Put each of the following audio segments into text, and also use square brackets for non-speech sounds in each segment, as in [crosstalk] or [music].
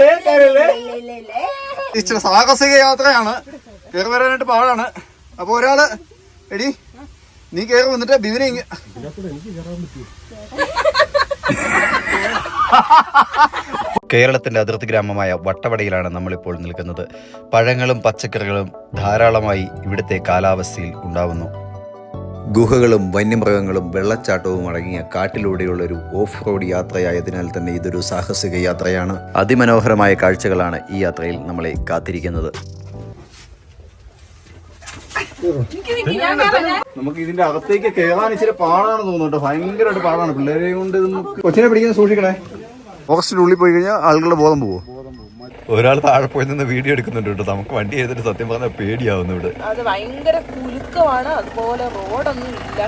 കയറണ്ടേ കയറല്ലേ ഇച്ചിരി സാഹസിക യാത്രയാണ്. കയറി വരാനായിട്ട് പാടാണ്. അപ്പൊ ഒരാൾ എടി നീ കയറി വന്നിട്ട് ബിവിനെ കേരളത്തിന്റെ അതിർത്തി ഗ്രാമമായ വട്ടവടയിലാണ് നമ്മളിപ്പോൾ നിൽക്കുന്നത്. പഴങ്ങളും പച്ചക്കറികളും ധാരാളമായി ഇവിടുത്തെ കാലാവസ്ഥയിൽ ഉണ്ടാവുന്നു. ഗുഹകളും വന്യമൃഗങ്ങളും വെള്ളച്ചാട്ടവും അടങ്ങിയ കാട്ടിലൂടെയുള്ള ഒരു ഓഫ് റോഡ് യാത്രയായതിനാൽ തന്നെ ഇതൊരു സാഹസിക യാത്രയാണ്. അതിമനോഹരമായ കാഴ്ചകളാണ് ഈ യാത്രയിൽ നമ്മളെ കാത്തിരിക്കുന്നത്. നമുക്ക് ഇതിന്റെ അകത്തേക്ക് കേറാൻ ഇച്ചിരി പാടാണ് തോന്നുന്നുട്ടോ. ഭയങ്കരമായിട്ട് പാടാണ്. പിള്ളേരെ കൊണ്ട് കൊച്ചിനെ പിടിക്കാൻ സൂക്ഷിക്കണേ. ഫോറസ്റ്റിന്റെ ഉള്ളിൽ പോയി കഴിഞ്ഞാൽ ആളുകളുടെ ബോധം പോവോ? ഒരാൾ താഴെ പോയി നിന്ന് വീഡിയോ എടുക്കുന്നുണ്ട് കേട്ടോ. നമുക്ക് വണ്ടി ചെയ്തിട്ട് സത്യം പറഞ്ഞാൽ പേടിയാവുന്നു ഇവിടെ. അത് ഭയങ്കര കുലുക്കമാണ്. അതുപോലെ റോഡൊന്നും ഇല്ല.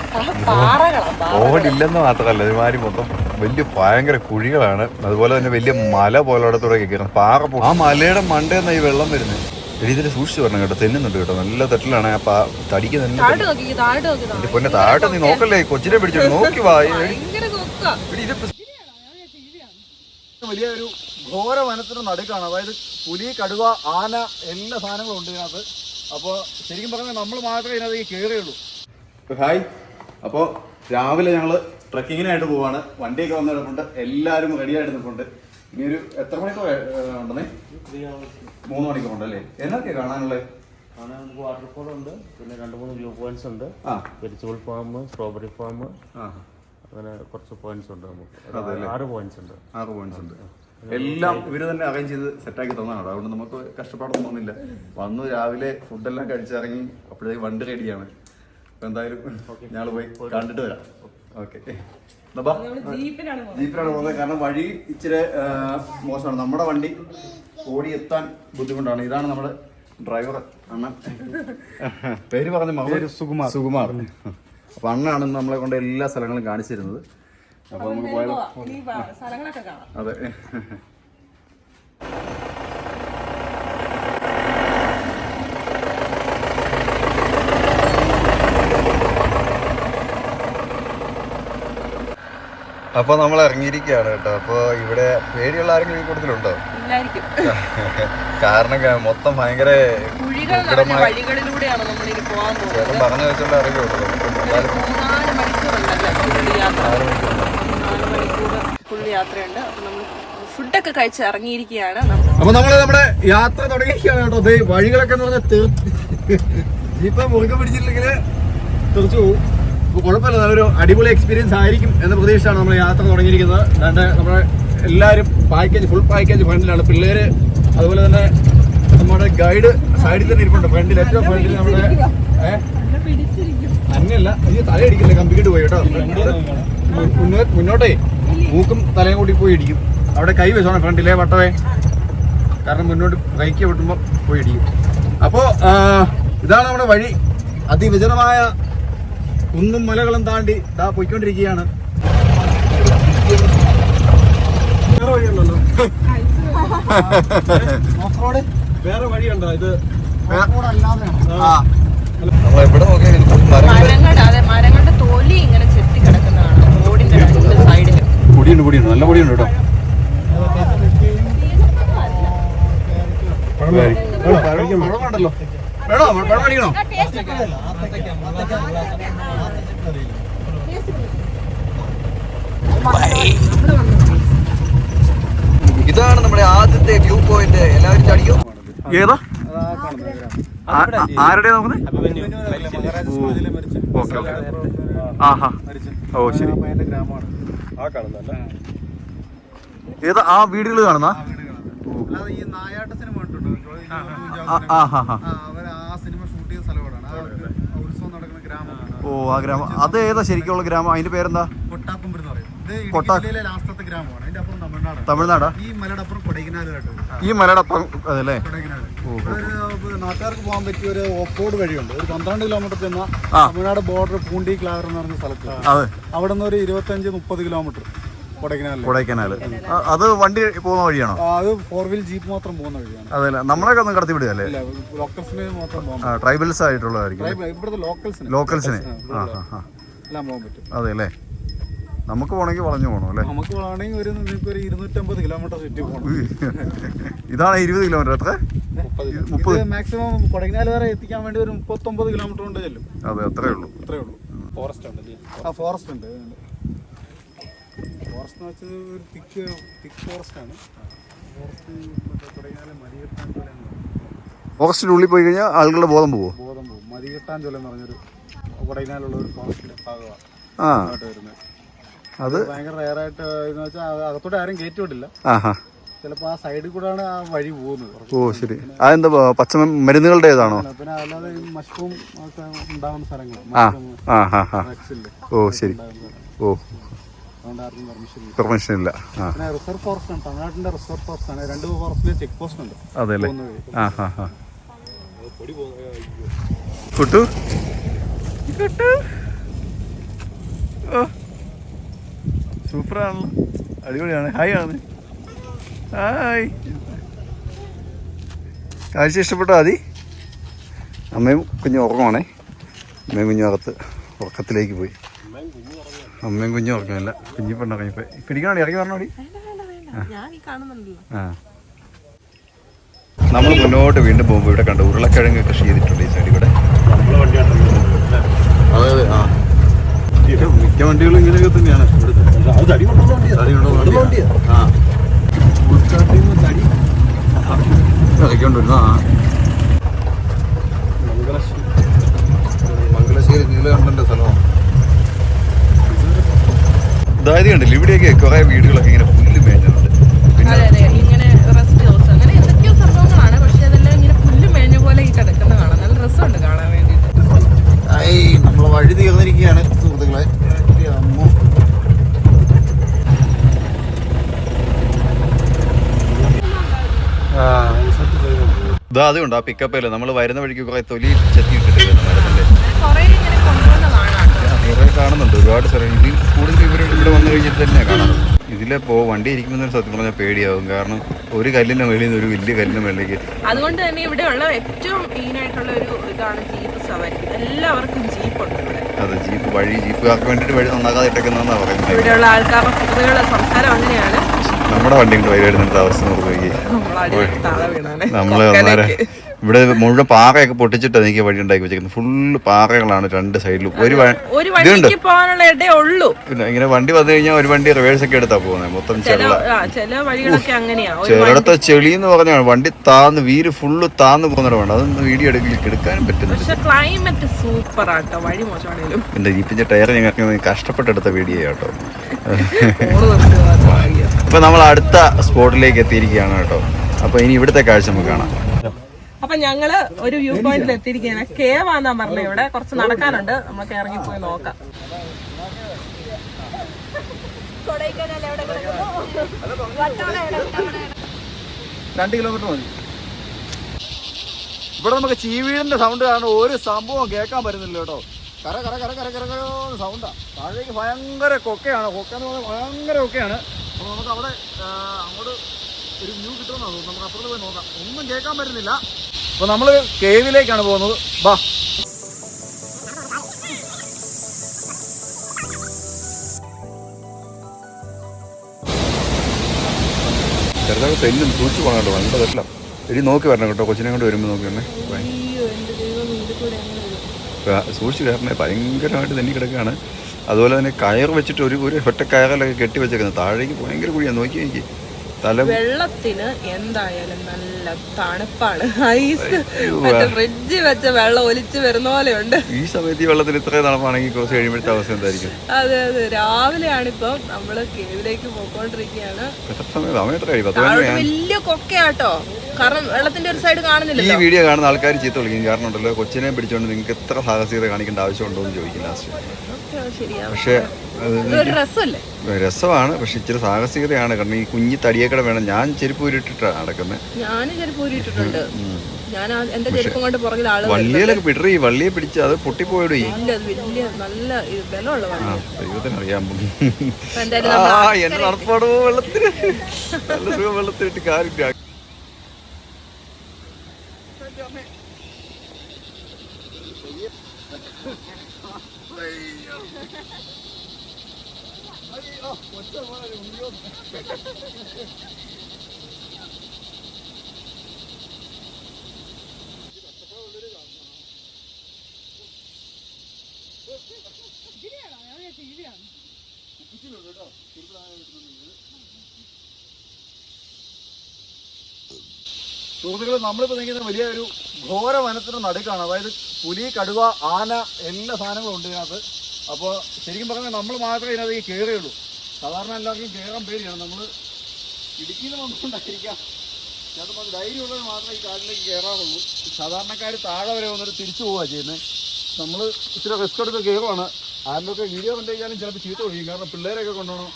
റോഡില്ലെന്ന് മാത്രമല്ല ഇതുമാതിരി മൊത്തം വലിയ ഭയങ്കര കുഴികളാണ്. അതുപോലെ തന്നെ വലിയ മല പോലോടത്തൂടെ കയറുന്നത് പാറ പോകും ആ മലയുടെ മണ്ടേന്ന ഈ വെള്ളം വരുന്നത് ഇതിൽ സൂക്ഷിച്ചു പറഞ്ഞു കേട്ടോ. തെന്നുന്നുണ്ട് കേട്ടോ. നല്ല തെറ്റിലാണ് ആ പാ തടിക്ക് തന്നെ പൊന്നെ താഴെ നീ നോക്കല്ലേ കൊച്ചിനെ പിടിച്ചു നോക്കി വാ. എടി, ഘോര വനത്തിന് നടുക്കാണ്. അതായത് പുലി കടുവ ആന എല്ലാ സാധനങ്ങളും ഉണ്ട് ഇതിനകത്ത്. അപ്പോൾ ശരിക്കും പറഞ്ഞാൽ നമ്മൾ മാത്രമേ ഇതിനകത്ത് കയറിയുള്ളൂ ഹായ്. അപ്പോൾ രാവിലെ ഞങ്ങൾ ട്രക്കിങ്ങിനായിട്ട് പോവാണ്. വണ്ടിയൊക്കെ വന്ന് കിടപ്പുണ്ട്. എല്ലാവരും റെഡി ആയിട്ട് നിൽപ്പുണ്ട്. ഇനി ഒരു എത്ര മണിക്കൂർ ഉണ്ടെന്നേ? മൂന്ന് മണിക്കൂറുണ്ട് അല്ലേ? എന്നൊക്കെയാണ് കാണാനുള്ളത് ആണ് വാട്ടർഫോൾ ഉണ്ട്. പിന്നെ രണ്ട് മൂന്ന് വ്യൂ പോയിന്റ്സ് ഉണ്ട്. ഫാം സ്ട്രോബെറി ഫാം ആ അങ്ങനെ കുറച്ച് പോയിന്റ്സ് ഉണ്ട് നമുക്ക്. ആറ് പോയിന്റ്സ് ഉണ്ട്. ആറ് പോയിന്റ്സ് ഉണ്ട്. എല്ലാം ഇവർ തന്നെ അറേഞ്ച് ചെയ്ത് സെറ്റാക്കി തന്നതാണ് അതുകൊണ്ട് നമുക്ക് കഷ്ടപ്പാടൊന്നും തോന്നില്ല. വന്നു രാവിലെ ഫുഡെല്ലാം കഴിച്ചിറങ്ങി അപ്പോഴത്തേക്ക് വണ്ടി റെഡിയാണ് അപ്പൊ എന്തായാലും ഞങ്ങൾ പോയി കണ്ടിട്ട് വരാം. ഓക്കെ ജീപ്പിനാണ് ജീപ്പിലാണ് പോകുന്നത് കാരണം വഴി ഇച്ചിരി മോശമാണ്. നമ്മുടെ വണ്ടി ഓടി എത്താൻ ബുദ്ധിമുട്ടാണ്. ഇതാണ് നമ്മുടെ ഡ്രൈവർ അണ്ണൻ. പേര് പറഞ്ഞ സുകുമാർ. സുകുമാർ. അപ്പൊ അണ്ണനാണ് നമ്മളെ കൊണ്ട് എല്ലാ സ്ഥലങ്ങളും കാണിച്ചിരുന്നത് അപ്പൊ നമുക്ക് പോയാലോ? അതെ. അപ്പൊ നമ്മൾ ഇറങ്ങിയിരിക്കുകയാണ് കേട്ടോ. അപ്പൊ ഇവിടെ പേടിയുള്ള ആരെങ്കിലും ഈ കൂട്ടത്തിലുണ്ടോ? [laughs] കാരണം മൊത്തം ഭയങ്കര ചേട്ടൻ പറഞ്ഞു വെച്ചോണ്ട് അറിയുള്ളൂ നമുക്ക് യാത്ര നാല് മണിക്കൂർ ഫുൾ യാത്രയുണ്ട് അപ്പൊ നമ്മൾ ഫുഡൊക്കെ കഴിച്ച് ഇറങ്ങിയിരിക്കുകയാണ് നമ്മൾ അപ്പൊ നമ്മൾ നമ്മുടെ യാത്ര തുടങ്ങിയിരിക്കുകയാണ് കേട്ടോ. ദേ വഴികളൊക്കെ എന്ന് പറഞ്ഞാൽ ഇപ്പൊ മുറുകെ പിടിച്ചിട്ടില്ലെങ്കിൽ തീർച്ചു കുഴപ്പമില്ല. നല്ലൊരു അടിപൊളി എക്സ്പീരിയൻസ് ആയിരിക്കും എന്ന പ്രതീക്ഷയാണ് നമ്മൾ യാത്ര തുടങ്ങിയിരിക്കുന്നത്. അതുകൊണ്ട് നമ്മുടെ എല്ലാവരും പാക്കേജ് ഫുൾ പാക്കേജ് ഫ്രണ്ടിലാണ് പിള്ളേര് അതുപോലെ തന്നെ നമ്മുടെ ഗൈഡ് സൈഡിൽ തന്നെ ഇരിപ്പുണ്ട്. ഫ്രണ്ടിൽ ഏറ്റവും ഫ്രണ്ടിൽ നമ്മുടെ ഏഹ് അങ്ങനെയല്ല. ഈ തലയടിക്കില്ല? കമ്പിക്കിട്ട് പോയി കേട്ടോ. മുന്നോട്ടേ മൂക്കും തലയും കൂടി പോയി ഇടിക്കും. അവിടെ കൈ വെച്ചോണം ഫ്രണ്ടിലെ വട്ടവേ. കാരണം മുന്നോട്ട് കൈക്ക് വിട്ടുമ്പോൾ പോയി ഇടിക്കും. അപ്പോ ഇതാണ് നമ്മുടെ വഴി. അതിവിജനമായ കുന്നും മലകളും താണ്ടി ഇതാ പോയിക്കൊണ്ടിരിക്കുകയാണ്. വേറെ വഴിയുണ്ടോ? ഇത് നമ്മൾ എവിടെ നോക്കിയാൽ മരങ്ങളുടെ അതെ മരങ്ങളുടെ തൊലി ഇങ്ങനെ ചെത്തി കിടക്കുന്നതാണ്. റോഡിന്റെ രണ്ട് സൈഡിൽ പൊടിയുണ്ട് പൊടിയുണ്ട്. നല്ല പൊടിയുണ്ട് കേട്ടോ. പഴമുണ്ടല്ലോ വേണോ പഴം മേടിക്കണോ ഇതാണ് നമ്മുടെ ആദ്യത്തെ വ്യൂ പോയിന്റ്. എല്ലാവരും ചടിക്കും? ഏതാ? ആരുടെ നോക്കുന്നത് ഓക്കെ ഓക്കെ. ആഹാ. ഓ ശരി. ഏതാ ആ വീടുകൾ കാണുന്ന? അല്ലാതെ ഈ നായാട്ട സിനിമ കണ്ടിട്ടുണ്ടോ? ആ ഹാ ഹാ അവർ ആ സിനിമ ഷൂട്ട് ചെയ്ത സ്ഥലമാണ് ഒരു ഉത്സവം നടക്കുന്ന ഗ്രാമമാണ് ഓ ആ ഗ്രാമം. അത് ഏതാ ശരിക്കുള്ള ഗ്രാമം? അതിന്റെ പേരെന്താ? തമിഴ്നാടാ? ഈ മലയുടെ അപ്പുറം ഈ മലയുടെ അപ്പം അതല്ലേ നാട്ടുകാർക്ക് പോകാൻ പറ്റിയ ഒരു ഓഫ് റോഡ് വഴിയുണ്ട്. ഒരു പന്ത്രണ്ട് കിലോമീറ്റർ ചെന്ന തമിഴ്നാട് ബോർഡർ പൂണ്ടി ക്ലാർ എന്ന് പറഞ്ഞ സ്ഥലത്ത് അതെ. അവിടെ നിന്ന് ഒരു ഇരുപത്തഞ്ച് മുപ്പത് കിലോമീറ്റർ കൊടൈക്കനാല്. അത് വണ്ടി പോകുന്ന വഴിയാണോ? അത് ഫോർ വീൽ ജീപ്പ് മാത്രം പോകുന്ന വഴിയാണ്. അതല്ലേ? നമ്മളൊക്കെ ഒന്നും കടത്തി വിടുകയല്ലേ? ട്രൈബൽസ് ആയിട്ടുള്ളതായിരിക്കും. ഇവിടുത്തെ ലോക്കൽസിന് ലോക്കൽസിന് അതെ അല്ലേ നമുക്ക് പോകണമെങ്കിൽ വളഞ്ഞു പോകണം അല്ലേ? നമുക്ക് ഒരു നിങ്ങൾക്ക് ഒരു ഇരുന്നൂറ്റമ്പത് കിലോമീറ്റർ ചുറ്റി പോകണം ഇതാണ് ഇരുപത് കിലോമീറ്റർ എത്ര? മുപ്പത് മാക്സിമം കൊടകിനാൽ വരെ എത്തിക്കാൻ വേണ്ടി ഒരു മുപ്പത്തൊമ്പത് കിലോമീറ്റർ കൊണ്ട് ചെല്ലും. അതെ അത്രേ ഉള്ളൂ. അത്രേ ഉള്ളൂ. ഫോറസ്റ്റ് ഉണ്ട് ആ ഫോറസ്റ്റ് ഉണ്ട്. ഫോറസ്റ്റ് എന്ന് വെച്ചത് ഒരു തിക്ക് തിക്ക് ഫോറസ്റ്റ് ആണ്. ഫോറസ്റ്റ് കൊടകിനാലെ മതികെട്ടാൻ. ഫോറസ്റ്റിനുള്ളിൽ പോയി കഴിഞ്ഞാൽ ആളുകളുടെ ബോധം പോകും ബോധം പോകും മതികെട്ടാൻ ചുല എന്ന് പറഞ്ഞൊരു കൊടകിനാലുള്ള ഒരു ഫോറസ്റ്റിന്റെ ഭാഗമാണ് ആ. വരുന്നത്. അത് ഭയങ്കര റയറായിട്ട് എന്ന് വെച്ചാൽ അകത്തോട്ട് ആരും കയറ്റി വിടില്ല. ചിലപ്പോ ചിലപ്പോൾ ആ സൈഡിൽ കൂടെയാണ് ആ വഴി പോകുന്നത്. ഓ ശരി. അതെന്താ പച്ച മരുന്നുകളുടെ ഏതാണോ പിന്നെ അല്ലാതെ മഷ്റൂം ഒക്കെ ഉണ്ടാകുന്ന സ്ഥലങ്ങൾ ഓ ശരി. ഓ. പെർമിഷൻ ഇല്ല. റിസർവ് ഫോറസ്റ്റ് ആണ്. തമിഴ്നാട്ടിന്റെ റിസർവ് ഫോറസ്റ്റ് ആണ്. രണ്ട് ഫോറസ്റ്റിലെ ചെക്ക് പോസ്റ്റ് ഉണ്ട്. അതെ അല്ലേ പോകുന്ന വഴി. ആ ഹാ ഹാ കുട്ടു. കുട്ടു. ഓ സൂപ്പറാണല്ലോ അടിപൊളിയാണ്. ഹായ് ആണ്. ഹായ് കാഴ്ച ഇഷ്ടപ്പെട്ടോ ആദി? അമ്മയും കുഞ്ഞും ഉറങ്ങുവാണേ. അമ്മയും കുഞ്ഞും അകത്ത് ഉറക്കത്തിലേക്ക് പോയി. അമ്മയും കുഞ്ഞും ഉറക്കമില്ല കുഞ്ഞി പെണ്ണുറങ്ങിപ്പോയി പിടിക്കണോടി ഇറങ്ങി പറഞ്ഞോടി ഞാൻ ഈ കാണുന്നുണ്ടല്ലോ. ആ. നമ്മൾ മുന്നോട്ട് വീണ്ടും പോകുമ്പോൾ ഇവിടെ കണ്ട് ഉരുളക്കിഴങ്ങ് കൃഷി ചെയ്തിട്ടുണ്ട് ഈ സൈഡ് ഇവിടെ. അതെ അതെ ആ. മിക്ക വണ്ടികളും ഇങ്ങനെയൊക്കെ തന്നെയാണ്. അത് തടി കൊണ്ടുള്ള വണ്ടിയാണ് തടിയുള്ള വണ്ടിയാ. ആ തടി ഇറക്കിക്കൊണ്ടിരുന്നു ആ മംഗലശ്ശേരി നീലകണ്ഠന്റെ സ്ഥലമാണ് അതായത് കണ്ടില്ല? ഇവിടെയൊക്കെ കുറെ വീടുകളൊക്കെ ഇങ്ങനെ പുല്ല് മേഞ്ഞുണ്ട് പിന്നെ അതെ അതെ. ഇങ്ങനെ റെസ്റ്റ് ഹൗസ് അങ്ങനെ എന്തൊക്കെയോ സംഭവങ്ങളാണ്. പക്ഷെ അതെല്ലാം ഇങ്ങനെ പുല്ല് മേഞ്ഞ പോലെ ഈ കിടക്കുന്ന കാണാം. നല്ല രസമുണ്ട് കാണാൻ വേണ്ടിയിട്ട്. ഐ നമ്മൾ വഴി തീർന്നിരിക്കുകയാണ് സുഹൃത്തുക്കളെ എന്റെ അമ്മോ. ആ ഇതാ അതുകൊണ്ട് ആ പിക്കപ്പിൽ നമ്മൾ വരുന്ന വഴിക്ക് കുറെ തൊലി ചെത്തിയിട്ടിട്ട് കുറെ കാണുന്നുണ്ട്. ഒരുപാട് സ്ഥലം. ഇതിൽ കൂടുതൽ ഇവരുടെ ഇവിടെ വന്നു കഴിഞ്ഞിട്ട് തന്നെയാണ് കാണുന്നത് ഇതിലെ പോ വണ്ടി ഇരിക്കുമ്പോൾ സത്യം പറഞ്ഞാൽ പേടിയാവും. കാരണം ഒരു കല്ലിന്റെ മേളിൽ നിന്ന് ഒരു വലിയ കല്ലിന്റെ മേളിലേക്ക്. അതുകൊണ്ട് തന്നെ ഇവിടെയുള്ള ഏറ്റവും മെയിനായിട്ടുള്ള ഒരു ഇതാണ് ജീപ്പ് സവാരി. എല്ലാവർക്കും ജീപ്പുണ്ട് ഇവിടെ. അതെ ജീപ്പ് വഴി ജീപ്പുകാർക്ക് വേണ്ടിട്ട് വഴി നന്നാക്കാതെ ഇട്ടേക്കുന്നതെന്നാണ് പറയുന്നത്. ഇവിടെയുള്ള ആൾക്കാരുടെ സംസാരം അങ്ങനെയാണ്. നമ്മുടെ വണ്ടി കൊണ്ട് വഴി വരുന്നുണ്ട് അവസ്ഥ നോക്കി. നമ്മളടി താഴെ വീണാണ് നമ്മൾ ഇവിടെ മുഴുവൻ പാറയൊക്കെ പൊട്ടിച്ചിട്ട് എനിക്ക് വഴി ഉണ്ടാക്കി വെച്ചിരിക്കുന്നത് ഫുള്ള് പാറകളാണ് രണ്ട് സൈഡിലും ഒരു ഇതുണ്ട്. ഇങ്ങനെ വണ്ടി വന്നു കഴിഞ്ഞാൽ ഒരു വണ്ടി റിവേഴ്സ് ഒക്കെ എടുത്താ പോകുന്നത് മൊത്തം ചില ആ, ചില വഴികളൊക്കെ അങ്ങനെയാ. ഒരു ചിലയിടത്തെ ചെളി എന്ന് പറഞ്ഞാൽ വണ്ടി താന്ന് വീര് ഫുള്ള് താന്ന് പോകുന്നവരെ വേണ്ട അതൊന്നും വീഡിയോ എടുക്കൽ എടുക്കാനും പറ്റുന്നു എന്റെ ജീപ്പിന്റെ ടയർ ഞങ്ങൾക്ക് കഷ്ടപ്പെട്ടെടുത്ത വീഡിയോ കേട്ടോ [laughs] അപ്പൊ നമ്മൾ അടുത്ത സ്പോട്ടിലേക്ക് എത്തിയിരിക്കുകയാണ് കേട്ടോ. അപ്പൊ ഇനി ഇവിടുത്തെ കാഴ്ച നമുക്ക് കാണാം. അപ്പൊ ഞങ്ങൾ ഒരു വ്യൂ പോയിന്റിൽ എത്തിയിരിക്കുകയാണ്. കേവാന്നാ പറഞ്ഞത് ഇവിടെ. കുറച്ച് നടക്കാനുണ്ട്. നമുക്ക് ഇറങ്ങി പോയി നോക്കാം. രണ്ട് കിലോമീറ്റർ മതി. ഇവിടെ നമുക്ക് ചീവീടിന്റെ സൗണ്ട് കാരണം ഒരു സംഭവം കേൾക്കാൻ പറ്റുന്നില്ല കേട്ടോ. കര കര കര കര കര സൗണ്ടാ താഴേക്ക് ഭയങ്കര കൊക്കയാണ്. കൊക്ക എന്ന് പറഞ്ഞാൽ ഭയങ്കര കൊക്കയാണ്. അപ്പോൾ നമുക്ക് അവിടെ അങ്ങോട്ട് ഒരു വ്യൂ കിട്ടുമെന്നാണ് തോന്നുന്നു. നമുക്ക് അപ്പുറത്ത് പോയി നോക്കാം. ഒന്നും കേൾക്കാൻ പറ്റുന്നില്ല. അപ്പോൾ നമ്മൾ കേവിലേക്കാണ് പോകുന്നത്. ബാ ചെറുതായി തെല്ലും സൂക്ഷിച്ച് പോകണം കേട്ടോ ഭയങ്കര തെറ്റില്ല എടി നോക്കി വരണം കേട്ടോ. കൊച്ചിനെ കൊണ്ട് വരുമ്പോൾ നോക്കി വരണേ. സൂക്ഷിച്ച് കയറണേ ഭയങ്കരമായിട്ട് തന്നെ കിടക്കുകയാണ് അതുപോലെ തന്നെ കയർ വെച്ചിട്ട് ഒരു ഒരു ഒറ്റ കയറിലൊക്കെ കെട്ടി വെച്ചേക്കുന്നത്. താഴേക്ക് ഭയങ്കര കുഴിയാണ് നോക്കി നോക്കി വെള്ളത്തിന് എന്തായാലും നല്ല തണുപ്പാണ്. ഐസ് ഫ്രിഡ്ജ് വെച്ച വെള്ളം ഒലിച്ചു വരുന്ന പോലെയുണ്ട്. ഈ സമയത്ത് ഈ വെള്ളത്തിൽ ഇത്രയും തണുപ്പാണെങ്കിൽ കുറച്ച് കഴിയുമ്പോഴത്തെ അവസ്ഥ എന്തായിരിക്കും? അതെ അതെ. രാവിലെയാണിപ്പം നമ്മൾ കേവിലേക്ക് പോയിക്കൊണ്ടിരിക്കുകയാണ്. വലിയ കൊക്കയാട്ടോ. കാരണം വെള്ളത്തിന്റെ ഒരു സൈഡ് കാണുന്നില്ല ഈ വീഡിയോ കാണുന്ന ആൾക്കാർ ചീത്ത വിളിക്കും. കാരണം ഉണ്ടല്ലോ കൊച്ചിനെ പിടിച്ചോണ്ട് നിങ്ങൾക്ക് എത്ര സാഹസികത കാണിക്കേണ്ട ആവശ്യമുണ്ടോ എന്ന് ചോദിക്കും ലാസ്റ്റ്. പക്ഷേ ഇതൊരു രസമാണ്. പക്ഷെ ഇച്ചിരി സാഹസികതയാണ്. കാരണം ഈ കുഞ്ഞി തടിയേക്കടെ വേണം. ഞാൻ ചെരുപ്പ് ഊരിട്ടിട്ടാണ് നടക്കുന്നത് ഞാനും ചെരുപ്പ് ഊരിയിട്ടിട്ടുണ്ട് ഞാൻ എന്റെ ചെരുപ്പം കൊണ്ട് പുറകിൽ ആൾ വള്ളിയിലൊക്കെ പിടറി വള്ളിയെ പിടിച്ച് അത് പൊട്ടിപ്പോയിടും വലിയ നല്ല ബലമുള്ള വണ്ടി ദൈവത്തിനറിയാം. അപ്പൊ എന്തായാലും ആ നമ്മൾ സുഹൃത്തുക്കളെ നമ്മളിപ്പോൾ നിൽക്കുന്ന വലിയ ഒരു ഘോര വനത്തിന്റെ നടുക്കാണ്. അതായത് പുലി കടുവ ആന എല്ലാ സാധനങ്ങളും ഉണ്ട് ഇതിനകത്ത്. അപ്പോൾ ശരിക്കും പറഞ്ഞാൽ നമ്മൾ മാത്രമേ ഇതിനകത്ത് കയറുകയുള്ളൂ സാധാരണ എല്ലാവർക്കും കയറാൻ പേടിയാണ്. നമ്മൾ ഇടുക്കിയിൽ വന്നുകൊണ്ടായിരിക്കാം. ചിലപ്പോൾ ധൈര്യമുള്ളവർ മാത്രമേ ഈ കാട്ടിലേക്ക് കയറാറുള്ളൂ. സാധാരണക്കാർ താഴെ വരെ വന്നിട്ട് തിരിച്ചു പോവുക ചെയ്യുന്നത്. നമ്മൾ ഇച്ചിരി റിസ്ക് എടുത്ത് കയറുവാണ്. ആരിലൊക്കെ വീഡിയോ കണ്ടു കഴിഞ്ഞാലും ചിലപ്പോൾ ചീത്ത ഒഴിയും കാരണം പിള്ളേരൊക്കെ കൊണ്ടുപോകണം.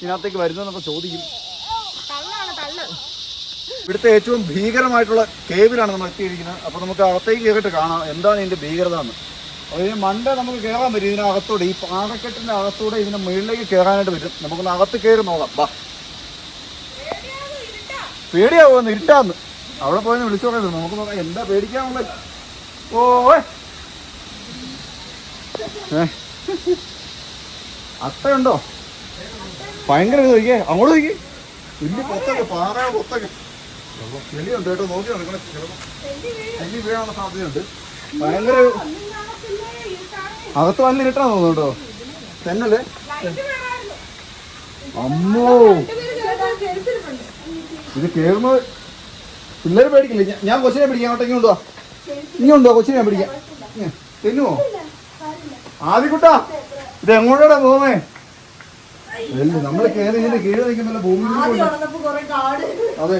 ഇതിനകത്തേക്ക് വരുന്നതെന്നൊക്കെ ചോദിക്കും. ഇവിടുത്തെ ഏറ്റവും ഭീകരമായിട്ടുള്ള കേവിലാണ് നമ്മൾ എത്തിയിരിക്കുന്നത്. അപ്പോൾ നമുക്ക് അകത്തേക്ക് കയറിയിട്ട് കാണാം. എന്താണ് ഇതിന്റെ ഭീകരത എന്ന്. ഇതിന് മണ്ട നമുക്ക് കയറാൻ പറ്റും ഇതിനകത്തൂടെ. ഈ പാറക്കെട്ടിന്റെ അകത്തൂടെ ഇതിന്റെ മുകളിലേക്ക് കയറാനായിട്ട് പറ്റും. നമുക്കൊന്ന് അകത്ത് കയറി നോക്കാം. ബാ പേടിയാവുമെന്ന് ഇരുട്ടാന്ന്. അവിടെ പോയെന്ന് വിളിച്ചു പറയുന്നത് നമുക്ക് നോക്കാം. എന്താ പേടിക്കാനുള്ളത്? ഓ അത്തയുണ്ടോ ഭയങ്കര ഇത് നോക്കിയേ. അങ്ങോട്ട് നോക്കി. വലിയ പൊത്തൊക്കെ പാറ പൊത്തൊക്കെ ചെളിയുണ്ട് കേട്ടോ. നോക്കി നടക്കണം ചിലപ്പോൾ സാധ്യതയുണ്ട്. ഭയങ്കര അകത്ത് വന്ന് ഇരുട്ടാന്ന് തോന്നുന്നു കേട്ടോ തന്നല്ലേ അമ്മോ. ഇത് കേറുന്നത് പിള്ളേര് പേടിക്കില്ല? ഞാൻ- കൊച്ചിനെ പിടിക്കാം. അങ്ങോട്ടേക്ക് ഇങ്ങോട്ടോ ഇങ്ങോട്ടോ കൊച്ചിനെ പിടിക്കാം. തിന്നുമോ തെന്നുവോ? ആദ്യക്കുട്ടാ ഇത് എങ്ങോട്ടാ പോകുന്നേ? നമ്മൾ കയറി ഇതിന്റെ കീഴിൽ നിൽക്കുന്നില്ല ഭൂമി അതെ.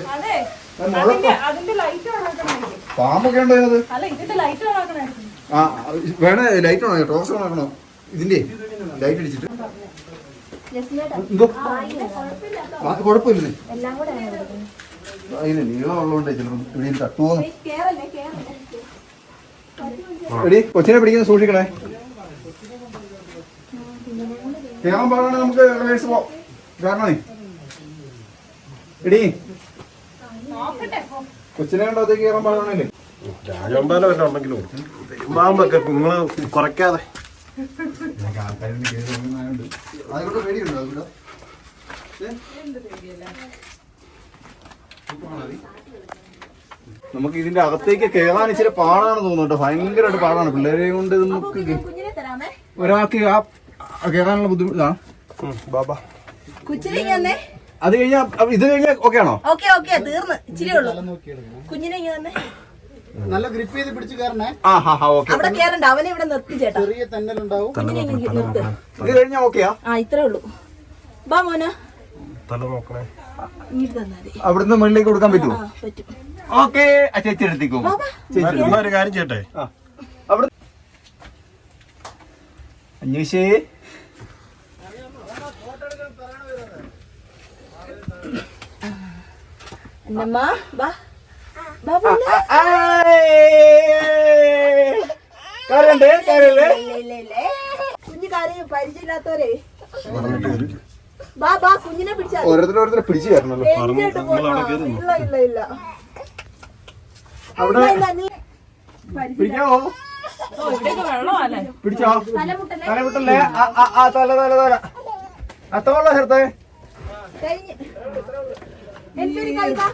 അതിന്റെ ലൈറ്റ് പാമ്പൊക്കെ ഉണ്ടോ ഇതിന്റെ ലൈറ്റ് ഓണാക്കണമായിരിക്കും ആ വേണേ ലൈറ്റ് ആണോ ടോർച്ച് ആക്കണോ ഇതിന്റെ ലൈറ്റ് അടിച്ചിട്ട്. കുഴപ്പമില്ലേ അതിന് നീളമുള്ളതുകൊണ്ട് ചിലപ്പോൾ ഇവിടെ. തട്ടുപോന്ന് എടി കൊച്ചിനെ പിടിക്കുന്ന സൂക്ഷിക്കണേ. കേറാൻ പാടാണ് നമുക്ക് റിവേഴ്സ് പോവാം കാരണമേ എടി. കൊച്ചിനെ കണ്ടത്തേക്ക് കേറാൻ പാടാണല്ലേ രാജവമ്പാല വല്ല ഉണ്ടെങ്കിലും പാമ്പൊക്കെ നിങ്ങൾ കുറയ്ക്കാതെ. അതുകൊണ്ട് പേടിയുണ്ടോ അതുകൊണ്ട് നമുക്ക് ഇതിന്റെ അകത്തേക്ക് കേറാൻ ഇച്ചിരി പാടാണ് തോന്നുന്നു കേട്ടോ ഭയങ്കരമായിട്ട് പാടാണ്. പിള്ളേരെ കൊണ്ട് നമുക്ക് കുഞ്ഞിനെ തരാമേ ഒരാൾക്ക് ആ കേറാനുള്ള ബുദ്ധിമുട്ടാണ് ബാബാ. അത് കഴിഞ്ഞാ ഇത് കഴിഞ്ഞാ ഓക്കെ ആണോ ഓക്കെ ഓക്കെ. തീർന്ന്. ഇച്ചിരി ഉള്ളൂ. കുഞ്ഞിനെ ഇങ്ങനെ തന്നെ. നല്ല ഗ്രിപ്പ് ചെയ്ത് പിടിച്ച് കയറണേ അവിടെ കേറണ്ട അവനെ ഇവിടെ നിർത്തി ചേട്ടാ. ചെറിയ തെന്നലുണ്ടാവും. ഇത് ഓക്കെയാ ആ? ഇത്രേ ഉള്ളൂ. ബാ മോന. തല നോക്കണേ. ഇങ്ങോട്ട് തന്നാ മതി. അവിടുന്ന് മുകളിലേക്ക് കൊടുക്കാൻ പറ്റുമോ ഓക്കെ ചേച്ചി എടുത്തേക്കും. ഒരു കാര്യം ചെയ്യട്ടെ? അവിടെ അന്വേഷേ എന്നമ്മ ബാ. ഇല്ല, ഇല്ല. കുഞ്ഞ് കാര്യം പരിചയമില്ലാത്തവരെ ബാ ബാ കുഞ്ഞിനെ പിടിച്ചാ ഓരോരുത്തർ പിടിച്ചു കയറണല്ലോ. ഇല്ല ഇല്ല ഇല്ല അവിടെ പിടിക്കാവോ പിടിച്ചോ തലമുട്ടല്ലേ ആ, തല തല തല അത്തോള ചേർത്തേ കഴിഞ്ഞ് എന്തൊരു കൈതാ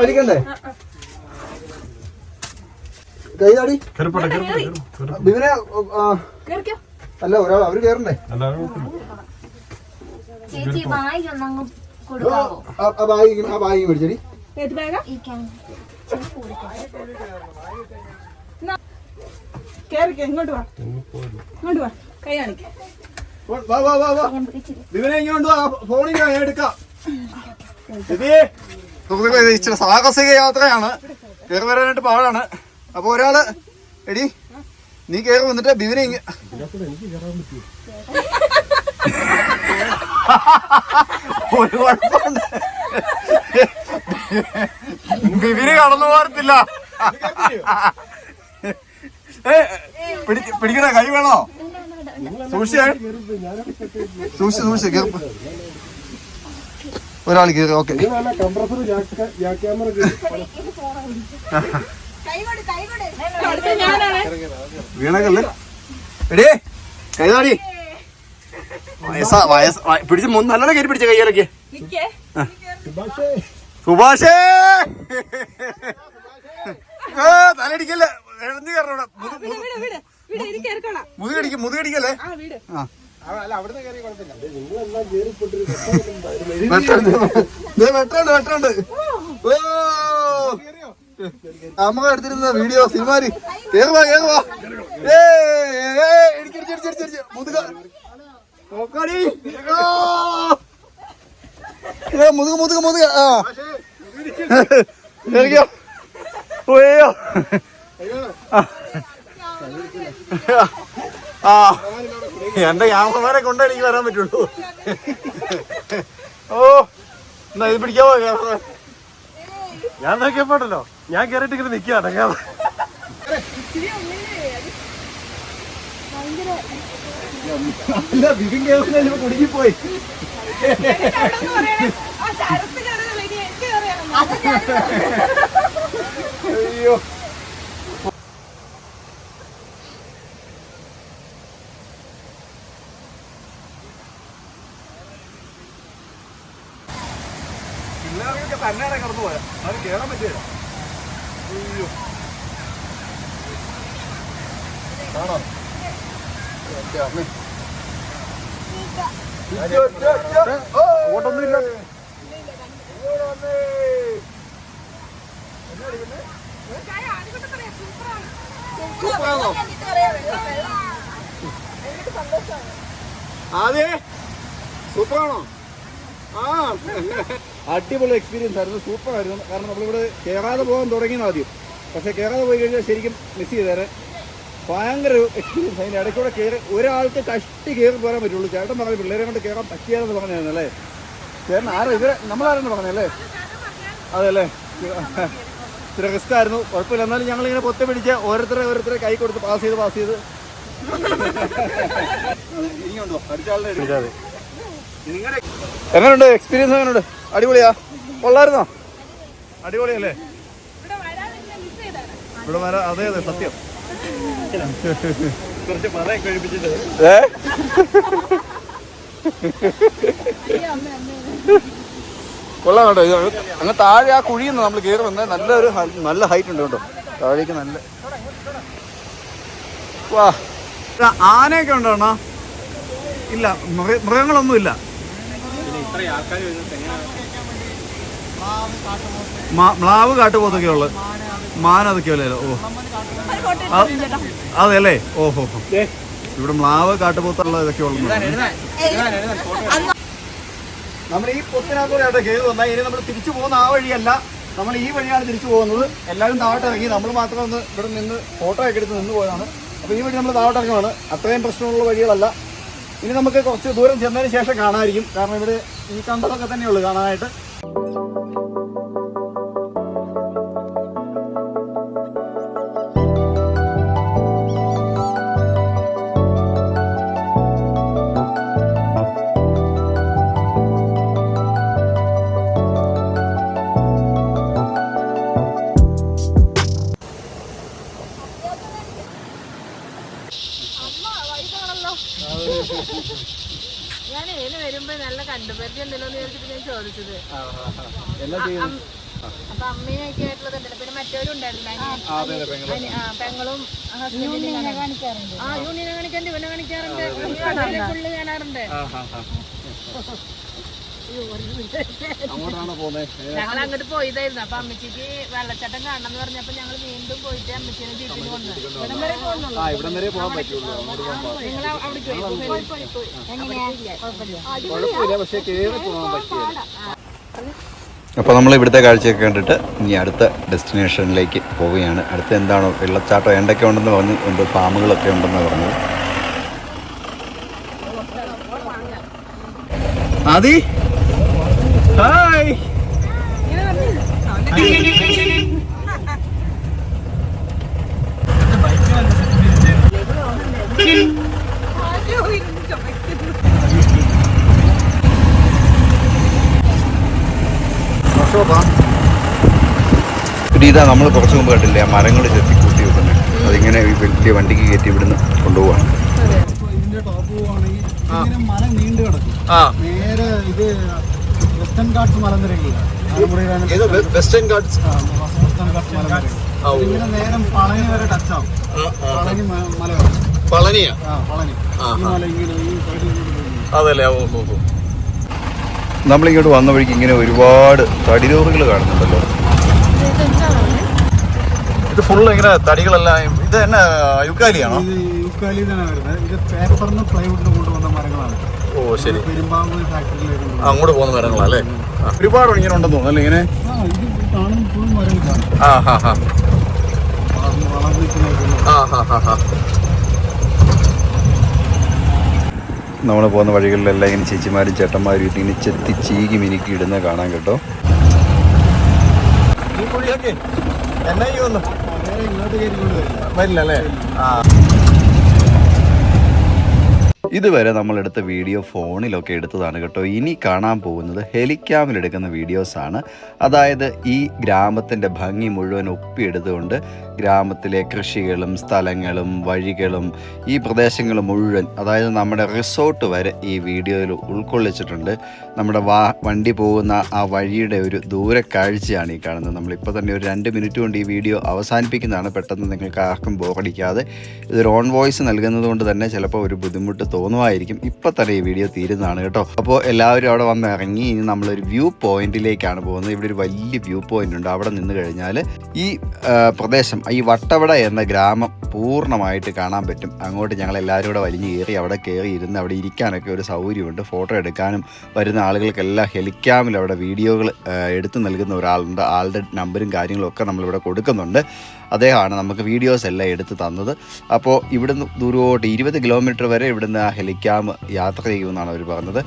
വലിക്കണ്ടേ കൈതാടി. അല്ല ഒരാൾ അവർ കേറണ്ടേ? ആ, ബാഗ് ആ ബാഗ് മേടിച്ചടി. ഇങ്ങോട്ട് വാ. ഇങ്ങോട്ട് വാ. കൈ കാണിക്ക. ഫോണിൽ എടുക്കാം. സുഹൃത്തുക്കളെ ഇത് ഇച്ചിരി സാഹസിക യാത്രയാണ്. കയറി വരാനായിട്ട് പാടാണ്. അപ്പൊ ഒരാൾ എടി നീ കയറി വന്നിട്ട് ബിവിനെ ഇങ്ങ [laughs] ഒരു കുഴപ്പമുണ്ട് ബിവിന് കടന്നു പോരത്തില്ല പിടിക്കണ കൈ വേണോ? സൂക്ഷിച്ചേ. സൂക്ഷിച്ച് സൂക്ഷിച്ച്. ഒരാൾ കയറി ഓക്കെ. കംപ്രസർ ക്യാമറ അടുത്ത ഞാനാണ്. വീണകല്ലേ? എടേ കൈതാടി. വയസ്സാ വയസ്സ് വയ- പിടിച്ച് മൂന്ന് നല്ലോണം കയറി പിടിച്ച കയ്യിലൊക്കെ. നിക്കേ. സുഭാഷേ. തലടിക്കല്ലേ മുതുകടിക്കും മുതുകടിക്കല്ലേ? ആ. വെട്ടുണ്ട് വെട്ടുണ്ട്. ഓ! അമ്മ എടുത്തിരുന്ന വീഡിയോ സിനിമാരി കേറുവാ കേറുവാ മുതുക. നോക്കാടി. മുതുക മുതുക മുതുക. ആ. കേറിക്കോ. ഓയ്യോ ആ. എന്റെ ക്യാമറമാരെ കൊണ്ടേ എനിക്ക് വരാൻ പറ്റുള്ളൂ. ഓ എന്നാ ഇത് പിടിക്കാമോ ക്യാമറ? ഞാൻ നോക്കിയപ്പോട്ടല്ലോ ഞാൻ കയറിയിട്ട് ഇങ്ങനെ നിൽക്കുക അടങ്ങാതെ അല്ല ബിബിൻ കേസിന് കുടുങ്ങിപ്പോയി. ആ അയ്യോ. പോയത് അത് കേറാൻ പറ്റില്ല അയ്യോ. ആണോ? ഓക്കെ അമ്മേ. ഓട്ടൊന്നുമില്ല സൂപ്പറാണോ അതെ സൂപ്പറാണോ? ആ അടിപൊളി എക്സ്പീരിയൻസ് ആയിരുന്നു. സൂപ്പർ ആയിരുന്നു. കാരണം നമ്മളിവിടെ കയറാതെ പോകാൻ തുടങ്ങിയത് ആദ്യം. പക്ഷെ കയറാതെ പോയി കഴിഞ്ഞാൽ ശരിക്കും മിസ് ചെയ്തേരെ ഭയങ്കര എക്സ്പീരിയൻസ് അതിന്റെ ഇടയ്ക്കൂടെ കയറി ഒരാൾക്ക് കഷ്ടി കയറി പോരാൻ പറ്റുള്ളൂ. ചേട്ടൻ പറഞ്ഞു പിള്ളേരെ കൊണ്ട് കയറാൻ പറ്റിയാലെന്ന് പറഞ്ഞായിരുന്നു അല്ലേ? ചേട്ടൻ ആരാ? ഇവരെ നമ്മളാരെന്ന് പറഞ്ഞല്ലേ അതെല്ലേ? ഇത്ര ഇച്ചിരി റിസ്ക് ആയിരുന്നു. കുഴപ്പമില്ല. എന്നാലും ഞങ്ങൾ ഇങ്ങനെ പൊത്തി പിടിച്ച് ഓരോരുത്തരെ ഓരോരുത്തരെ കൈ കൊടുത്ത് പാസ് ചെയ്ത് പാസ് ചെയ്ത്. ഇനിയുണ്ടോ അടുത്ത ആളുടെ എങ്ങനെയുണ്ട് എക്സ്പീരിയൻസ് എങ്ങനെയുണ്ട് അടിപൊളിയാ? കൊള്ളായിരുന്നോ അടിപൊളിയല്ലേ? ഇവിടെ വരാ അതെ അതെ സത്യം. കുറച്ച് മതം കഴിപ്പിച്ചിട്ട്. ഏ? കൊള്ളാം കേട്ടോ. ഇത് അങ്ങ് താഴെ ആ കുഴിയിൽ നിന്ന് നമ്മൾ കയറി വന്നാൽ നല്ലൊരു നല്ല ഹൈറ്റ് ഉണ്ട് കേട്ടോ. താഴേക്ക് നല്ല വാ. ആനയൊക്കെ ഉണ്ടോ അണ്ണാ? ഇല്ല മൃഗ മൃഗങ്ങളൊന്നും ഇല്ല മാ- മ്ലാവ് കാട്ടുപോത്തൊക്കെ ഉള്ളത് മാൻ അതൊക്കെ അല്ലേ ഓ. അതെല്ലേ ഓഹോ ഇവിടെ മ്ലാവ് കാട്ടുപോത്തുള്ള ഇതൊക്കെ ഉള്ളത് നമ്മൾ ഈ പൊത്തിനകത്തൂടെ ആയിട്ട് കയറി വന്നാൽ ഇനി നമ്മൾ തിരിച്ചു പോകുന്ന ആ വഴിയല്ല. നമ്മൾ ഈ വഴിയാണ് തിരിച്ചു പോകുന്നത്. എല്ലാവരും താഴോട്ട് ഇറങ്ങി. നമ്മൾ മാത്രം ഒന്ന് ഇവിടെ നിന്ന് ഫോട്ടോ ഒക്കെ എടുത്ത് നിന്ന് പോയതാണ്. അപ്പോൾ ഈ വഴി നമ്മൾ താഴോട്ട് അത്രയും പ്രശ്നമുള്ള വഴികളല്ല. ഇനി നമുക്ക് കുറച്ച് ദൂരം ചെന്നതിന് ശേഷം കാണാമായിരിക്കും. കാരണം ഇവിടെ ഈ കണ്ടതൊക്കെ തന്നെയുള്ളൂ കാണാനായിട്ട്. എന്നാ ചെയ്യുന്നു അപ്പൊ അമ്മയൊക്കെ ആയിട്ടുള്ളത് ഉണ്ടല്ലോ. പിന്നെ മറ്റവരും ഉണ്ടായിരുന്നില്ല ആ, പെങ്ങളും. ഹസ്ബൻഡിനെ കാണിക്കാറുണ്ട്. ആ യൂണിയനെ കാണിക്കാറുണ്ട് ഇവനെ കാണിക്കാറുണ്ട്. ഫുള്ള് കാണാറുണ്ട്. അങ്ങോട്ടാണോ പോകുന്നത് ഞങ്ങൾ അങ്ങോട്ട് പോയതായിരുന്നു. അപ്പൊ അമ്മച്ചിക്ക് വെള്ളച്ചാട്ടം കാണണം എന്ന് പറഞ്ഞപ്പോ ഞങ്ങൾ വീണ്ടും പോയിട്ട് അമ്മച്ചിനെ ജീപ്പിന് കൊണ്ടുവന്നു. ഇവിടം വരെ ആ ഇവിടം പോകാൻ പറ്റുള്ളൂ. അങ്ങോട്ട് പോകാൻ പാടില്ല. നിങ്ങൾ അവിടെ പോയി. പോയി പോയി. കുഴപ്പമില്ല. പക്ഷേ കയറി പോകാൻ പറ്റില്ല അപ്പോൾ നമ്മൾ ഇവിടുത്തെ കാഴ്ചയൊക്കെ കണ്ടിട്ട് ഇനി അടുത്ത ഡെസ്റ്റിനേഷനിലേക്ക് പോവുകയാണ്. അടുത്ത എന്താണോ വെള്ളച്ചാട്ടം എന്തൊക്കെ ഉണ്ടെന്ന് പറഞ്ഞു എന്തോ ഫാമുകളൊക്കെ ഉണ്ടെന്ന് പറഞ്ഞു. ആദി. ഹായ്. ഇതാ നമ്മൾ കുറച്ച് മുമ്പ് കണ്ടില്ലേ ആ മരങ്ങൾ ചെത്തി കൂട്ടി വെക്കുന്നത് അതിങ്ങനെ ഈ വലിയ വണ്ടിക്ക് കയറ്റി ഇവിടുന്ന് കൊണ്ടുപോവാണ്. നേരെ ഇത് വെസ്റ്റേൺ ഗാർഡ്സ് വെസ്റ്റേൺ ഗാർഡ്സ് ഇങ്ങനെ നേരം പളനി വരെ ടച്ച് ആവും. പളനി മല. പളനിയാ? പളനി. അതല്ലേ? ഓ ഓ. നമ്മളിങ്ങോട്ട് വന്ന വഴിക്ക് ഇങ്ങനെ ഒരുപാട് തടിരോറുകൾ കാണുന്നുണ്ടല്ലോ. ഇത് ഫുള്ള് ഇങ്ങനെ തടികളെല്ലാം ഇത് തന്നെ യുക്കാലിയാണോ? ഓ ശരി. അങ്ങോട്ട് പോകുന്ന മരങ്ങളല്ലേ ഒരുപാട് ഇങ്ങനെ ഉണ്ടെന്ന് തോന്നുന്നു അല്ലേ ഇങ്ങനെ? ആ ഹാ ഹാ. ആ ഹാ ഹാ ഹാ. നമ്മൾ പോകുന്ന വഴികളിലെല്ലാം ഇങ്ങനെ ചേച്ചിമാരും ചേട്ടന്മാരും ഇങ്ങനെ ചെത്തി ചീകി മിനുക്കി ഇടുന്നത് കാണാൻ കേട്ടോ. ഇതുവരെ നമ്മൾ എടുത്ത വീഡിയോ ഫോണിലൊക്കെ എടുത്തതാണ് കേട്ടോ. ഇനി കാണാൻ പോകുന്നത് ഹെലിക്യാമിൽ എടുക്കുന്ന വീഡിയോസാണ്. അതായത് ഈ ഗ്രാമത്തിന്റെ ഭംഗി മുഴുവൻ ഒപ്പിയെടുത്തുകൊണ്ട് ഗ്രാമത്തിലെ കൃഷികളും സ്ഥലങ്ങളും വഴികളും ഈ പ്രദേശങ്ങൾ മുഴുവൻ അതായത് നമ്മുടെ റിസോർട്ട് വരെ ഈ വീഡിയോയിൽ ഉൾക്കൊള്ളിച്ചിട്ടുണ്ട്. നമ്മുടെ വാ വണ്ടി പോകുന്ന ആ വഴിയുടെ ഒരു ദൂരക്കാഴ്ചയാണ് ഈ കാണുന്നത്. നമ്മളിപ്പോൾ തന്നെ ഒരു രണ്ട് മിനിറ്റ് കൊണ്ട് ഈ വീഡിയോ അവസാനിപ്പിക്കുന്നതാണ്. പെട്ടെന്ന് നിങ്ങൾക്ക് ആർക്കും ബോറടിക്കാതെ ഇതൊരു ഓൺ വോയിസ് നൽകുന്നത് കൊണ്ട് തന്നെ ചിലപ്പോൾ ഒരു ബുദ്ധിമുട്ട് തോന്നുമായിരിക്കും. ഇപ്പം തന്നെ ഈ വീഡിയോ തീരുന്നതാണ് കേട്ടോ. അപ്പോൾ എല്ലാവരും അവിടെ വന്ന് ഇറങ്ങി ഇനി നമ്മളൊരു വ്യൂ പോയിന്റിലേക്കാണ് പോകുന്നത്. ഇവിടെ ഒരു വലിയ വ്യൂ പോയിന്റ് ഉണ്ട്. അവിടെ നിന്ന് കഴിഞ്ഞാൽ ഈ പ്രദേശം ഈ വട്ടവട എന്ന ഗ്രാമം പൂർണമായിട്ട് കാണാൻ പറ്റും. അങ്ങോട്ട് ഞങ്ങൾ എല്ലാവരും കൂടെ വലിഞ്ഞ് കയറി അവിടെ കയറി ഇരുന്ന് അവിടെ ഇരിക്കാനൊക്കെ ഒരു സൗകര്യമുണ്ട്. ഫോട്ടോ എടുക്കാനും വരുന്ന ആളുകൾക്കെല്ലാം ഹെലിക്യാമിൽ അവിടെ വീഡിയോകൾ എടുത്തു നൽകുന്ന ഒരാളുണ്ട്. ആളുടെ നമ്പരും കാര്യങ്ങളും ഒക്കെ നമ്മളിവിടെ കൊടുക്കുന്നുണ്ട്. അദ്ദേഹമാണ് നമുക്ക് വീഡിയോസ് എല്ലാം എടുത്ത് തന്നത്. അപ്പോൾ ഇവിടുന്ന് ദൂരോട്ട് ഇരുപത് കിലോമീറ്റർ വരെ ഇവിടുന്ന് ആ ഹെലിക്യാം യാത്ര ചെയ്യുമെന്നാണ് അവർ പറഞ്ഞത്.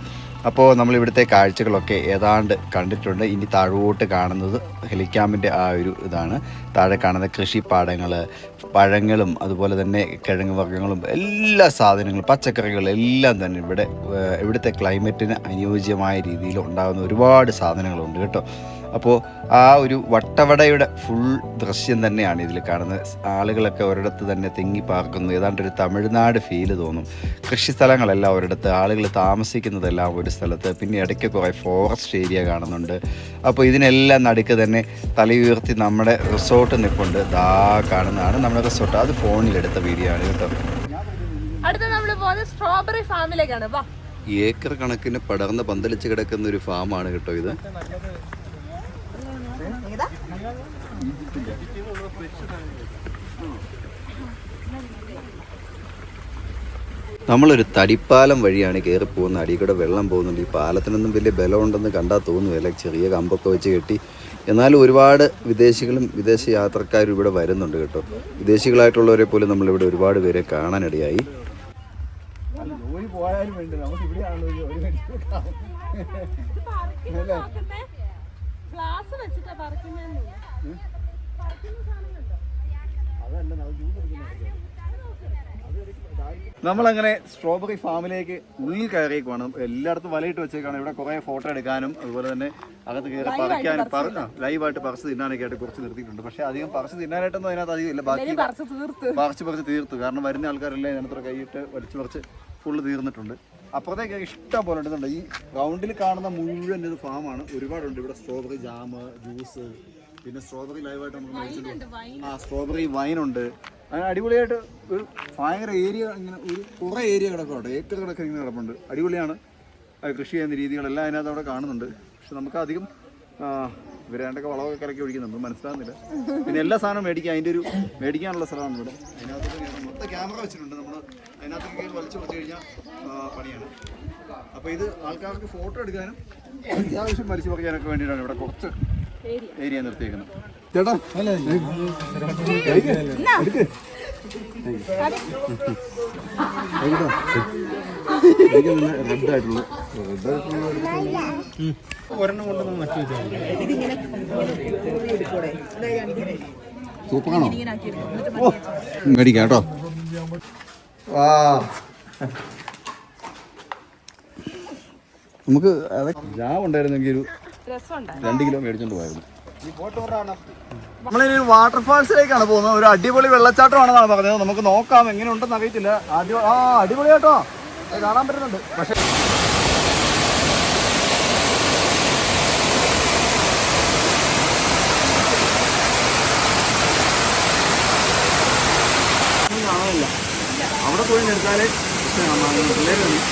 അപ്പോൾ നമ്മൾ ഇവിടുത്തെ കാഴ്ചകളൊക്കെ ഏതാണ്ട് കണ്ടിട്ടുണ്ട്. ഇനി താഴോട്ട് കാണുന്നത് ഹെലിക്യാമ്പിന്റെ ആ ഒരു ഇതാണ്. താഴെ കാണുന്ന കൃഷിപ്പാടങ്ങൾ പഴങ്ങളും അതുപോലെ തന്നെ കിഴങ്ങ് വർഗങ്ങളും എല്ലാ സാധനങ്ങളും പച്ചക്കറികളും എല്ലാം തന്നെ ഇവിടെ ഇവിടുത്തെ ക്ലൈമറ്റിന് അനുയോജ്യമായ രീതിയിൽ ഉണ്ടാകുന്ന ഒരുപാട് സാധനങ്ങളുണ്ട് കേട്ടോ. അപ്പോൾ ആ ഒരു വട്ടവടയുടെ ഫുൾ ദൃശ്യം തന്നെയാണ് ഇതിൽ കാണുന്നത്. ആളുകളൊക്കെ ഒരിടത്ത് തന്നെ തിങ്ങി പാർക്കുന്നു. ഏതാണ്ട് ഒരു തമിഴ്നാട് ഫീൽ തോന്നും. കൃഷിസ്ഥലങ്ങളെല്ലാം ഒരിടത്ത് ആളുകൾ താമസിക്കുന്നതെല്ലാം ഒരു സ്ഥലത്ത്. പിന്നെ ഇടയ്ക്ക് കുറേ ഫോറസ്റ്റ് ഏരിയ കാണുന്നുണ്ട്. അപ്പോൾ ഇതിനെല്ലാം നടുക്ക് തന്നെ തലയുയർത്തി നമ്മുടെ റിസോർട്ട് നിൽപ്പുണ്ട് ദാ കാണുന്നതാണ് നമ്മുടെ റിസോർട്ട് അത് ഫോണിലെടുത്ത വീഡിയോ ആണ് കേട്ടോ. അടുത്ത നമ്മൾ പോകുന്നത് സ്ട്രോബെറി ഫാമിലേക്കാണ് വാ. ഏക്കർ കണക്കിന് പടർന്ന് പന്തലിച്ച് കിടക്കുന്ന ഒരു ഫാമാണ് കേട്ടോ ഇത്. നമ്മളൊരു തടിപ്പാലം വഴിയാണ് കയറി പോകുന്നത് കൂടെ വെള്ളം പോകുന്നുണ്ട്. ഈ പാലത്തിനൊന്നും വലിയ ബലമുണ്ടെന്ന് കണ്ടാൽ തോന്നുന്നില്ല ചെറിയ കമ്പൊക്കെ വെച്ച് കെട്ടി. എന്നാലും ഒരുപാട് വിദേശികളും വിദേശ യാത്രക്കാരും ഇവിടെ വരുന്നുണ്ട് കേട്ടോ. വിദേശികളായിട്ടുള്ളവരെ പോലും നമ്മളിവിടെ ഒരുപാട് പേരെ കാണാനിടയായി. വെച്ചിട്ടാ പറിക്കുന്നതെന്ന് നമ്മളങ്ങനെ സ്ട്രോബെറി ഫാമിലേക്ക് ഉള്ളിൽ കയറിയേക്കുവാണ്. എല്ലായിടത്തും വലയിട്ട് വെച്ചേക്കാണ്. ഇവിടെ കുറേ ഫോട്ടോ എടുക്കാനും അതുപോലെ തന്നെ അകത്ത് കയറി പറിക്കാനും പറ ലൈവായിട്ട് പറിച്ച് തിന്നാനൊക്കെ ആയിട്ട് കുറച്ച് നിർത്തിയിട്ടുണ്ട്. പക്ഷേ അധികം പറിച്ച് തിന്നാനായിട്ടൊന്നും അതിനകത്ത് അധികം ഇല്ല. ബാക്കി പറിച്ച് തീർത്ത്. പറിച്ച് പറിച്ച് തീർത്തു. കാരണം വരുന്ന ആൾക്കാരെല്ലാം ഇതിനകത്ത് കൈയിട്ട് വലിച്ചു പറിച്ച് ഫുള്ള് തീർന്നിട്ടുണ്ട്. അപ്പുറത്തേക്ക് ഇഷ്ടം പോലെ ഉണ്ട്. ഈ റൗണ്ടിൽ കാണുന്ന മുഴുവൻ ഇത് ഫാമാണ് ഒരുപാടുണ്ട്. ഇവിടെ സ്ട്രോബെറി ജാം ജ്യൂസ് പിന്നെ സ്ട്രോബെറി ലൈവായിട്ട് നമുക്ക് മേടിച്ചിട്ടുണ്ട് ആ സ്ട്രോബെറി ഉണ്ട്. അങ്ങനെ അടിപൊളിയായിട്ട് ഒരു ഭയങ്കര ഏരിയ ഇങ്ങനെ ഒരു കുറേ ഏരിയ കിടക്കുന്നുണ്ട്. ഏക്കർ കിടക്കുന്ന ഇങ്ങനെ കിടപ്പുണ്ട്. അടിപൊളിയാണ്. കൃഷി ചെയ്യുന്ന രീതികളെല്ലാം അതിനകത്ത് അവിടെ കാണുന്നുണ്ട്. പക്ഷെ നമുക്ക് അധികം വരാണ്ടൊക്കെ ഇവരാണ്ടൊക്കെ വളമൊക്കെ കലക്കി ഒഴിക്കുന്നുണ്ട്. മനസ്സിലാകുന്നില്ല പിന്നെ എല്ലാ സാധനവും മേടിക്കുക അതിന്റെ ഒരു മേടിക്കാനുള്ള സ്ഥലമാണ് ഇവിടെ. അതിനകത്ത് മൊത്തം ക്യാമറ വെച്ചിട്ടുണ്ട്. നമ്മൾ അതിനകത്ത് കയറി വലിച്ചു കുറച്ച് കഴിഞ്ഞാൽ പണിയാണ്. അപ്പോൾ ഇത് ആൾക്കാർക്ക് ഫോട്ടോ എടുക്കാനും അത്യാവശ്യം വലിച്ചു പറയാനൊക്കെ വേണ്ടിയിട്ടാണ് ഇവിടെ കുറച്ച് ഏരിയ നിർത്തിയേക്കുന്നത് ചേട്ടാ അല്ല റെഡ് ആയിട്ടുള്ള റെഡ് ആയിട്ടുള്ള ഒരെണ്ണം കൊണ്ടുവന്ന് സൂപ്പറാണോ മേടിക്കാം കേട്ടോ നമുക്ക് ഉണ്ടായിരുന്നെങ്കിൽ ഒരു രണ്ട് കിലോ മേടിച്ചോണ്ട് പോയായിരുന്നു. നമ്മളിനി വാട്ടർഫാൾസിലേക്കാണ് പോകുന്നത്. ഒരു അടിപൊളി വെള്ളച്ചാട്ടമാണെന്നാണ് പറഞ്ഞത്. നമുക്ക് നോക്കാം എങ്ങനെയുണ്ടെന്ന് അറിയത്തില്ല. ആദ്യം ആ അടിപൊളി കേട്ടോ. കാണാൻ പറ്റുന്നുണ്ട്. പക്ഷേ അവിടെ പോയി നിർത്താലേ പിള്ളേരുണ്ട്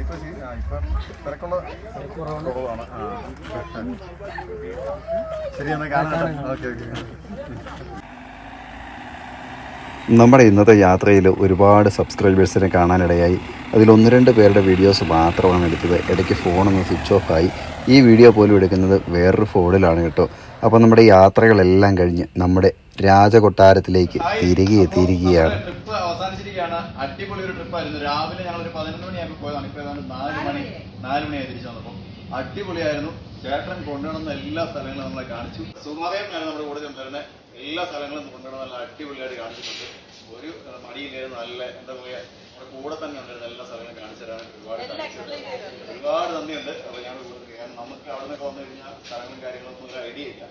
ഇപ്പൊ ശരി- ആ, ഇപ്പൊ തിരക്കുള്ള കുറവാണ്. ആ. ശരി എന്നാ കാണാം ഓക്കെ ഓക്കെ. നമ്മുടെ ഇന്നത്തെ യാത്രയിൽ ഒരുപാട് സബ്സ്ക്രൈബേഴ്സിനെ കാണാനിടയായി. അതിൽ ഒന്ന് രണ്ട് പേരുടെ വീഡിയോസ് മാത്രമാണ് എടുത്തത്. ഇടയ്ക്ക് ഫോണൊന്ന് സ്വിച്ച് ഓഫ് ആയി. ഈ വീഡിയോ പോലും എടുക്കുന്നത് വേറൊരു ഫോണിലാണ് കേട്ടോ. അപ്പോൾ നമ്മുടെ യാത്രകളെല്ലാം കഴിഞ്ഞ് നമ്മുടെ രാജകൊട്ടാരത്തിലേക്ക് തിരികെ എത്തിയിരിക്കുകയാണ്. അടിപൊളി ഒരു ട്രിപ്പായിരുന്നു രാവിലെ ഞങ്ങൾ ഒരു പതിനൊന്ന് മണിയാകുമ്പോൾ പോയതാണ്. ഇപ്പോൾ ഏതാണ്ട് നാല് മണി. നാല് മണിയായി തിരിച്ചു വന്നപ്പോൾ അടിപൊളിയായിരുന്നു. ചേട്ടൻ കൊണ്ടുവന്ന എല്ലാ സ്ഥലങ്ങളും നമ്മളെ കാണിച്ചു. സുമാതയാണ് നമ്മുടെ കൂടെ ചെന്നിരുന്നത് എല്ലാ സ്ഥലങ്ങളും കൊണ്ടുവന്ന നല്ല അടിപൊളിയായിട്ട് കാണിച്ചിട്ടുണ്ട്. ഒരു മടിയില്ലായിരുന്നു. നല്ല എന്താ പറയാ നമ്മുടെ കൂടെ തന്നെ ഉണ്ടായിരുന്നു എല്ലാ സ്ഥലങ്ങളും കാണിച്ചു തരാൻ ഒരുപാട്. ഒരുപാട് നന്ദിയുണ്ട്. അപ്പോൾ ഞങ്ങൾ കാരണം നമുക്ക് അവിടെ നിന്നൊക്കെ വന്നു കഴിഞ്ഞാൽ സ്ഥലങ്ങളും കാര്യങ്ങളൊന്നും ഒരു ഐഡിയ ഇല്ല.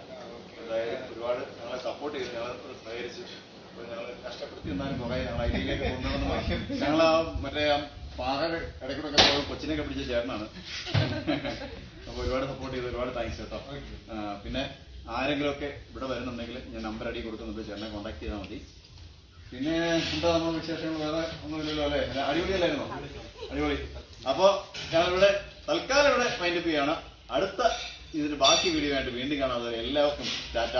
എന്തായാലും ഒരുപാട് ഞങ്ങളെ സപ്പോർട്ട് ചെയ്ത്. ഞങ്ങൾ സഹകരിച്ചു. അപ്പോൾ ഞങ്ങൾ കഷ്ടപ്പെടുത്തി എന്നാലും കുറേ ഞങ്ങൾ ഐഡിയയിലേക്ക് കൊണ്ടുവന്നു ഞങ്ങൾ ആ മറ്റേ ആ പാറ ഇടയ്ക്കൂടെ കൊച്ചിനൊക്കെ പിടിച്ച ചേട്ടനാണ് അപ്പോൾ ഒരുപാട് സപ്പോർട്ട് ചെയ്ത് ഒരുപാട് താങ്ക്സ് കേട്ടോ. പിന്നെ ആരെങ്കിലും ഒക്കെ ഇവിടെ വരുന്നുണ്ടെങ്കിൽ ഞാൻ നമ്പർ അടി കൊടുക്കുന്നുണ്ട് ചേട്ടനെ കോൺടാക്ട് ചെയ്താൽ മതി. പിന്നെ എന്താ നമ്മൾ വിശേഷങ്ങൾ? വേറെ ഒന്നുമില്ലല്ലോ അല്ലേ? അടിപൊളിയല്ലായിരുന്നോ? അടിപൊളി. അപ്പോൾ ഞങ്ങളിവിടെ തൽക്കാലം ഇവിടെ മൈൻഡപ്പ് ചെയ്യാണ് അടുത്ത ഇതിന് ബാക്കി വീഡിയോ ആയിട്ട് വീണ്ടും കാണാതെ എല്ലാവർക്കും ടാറ്റ.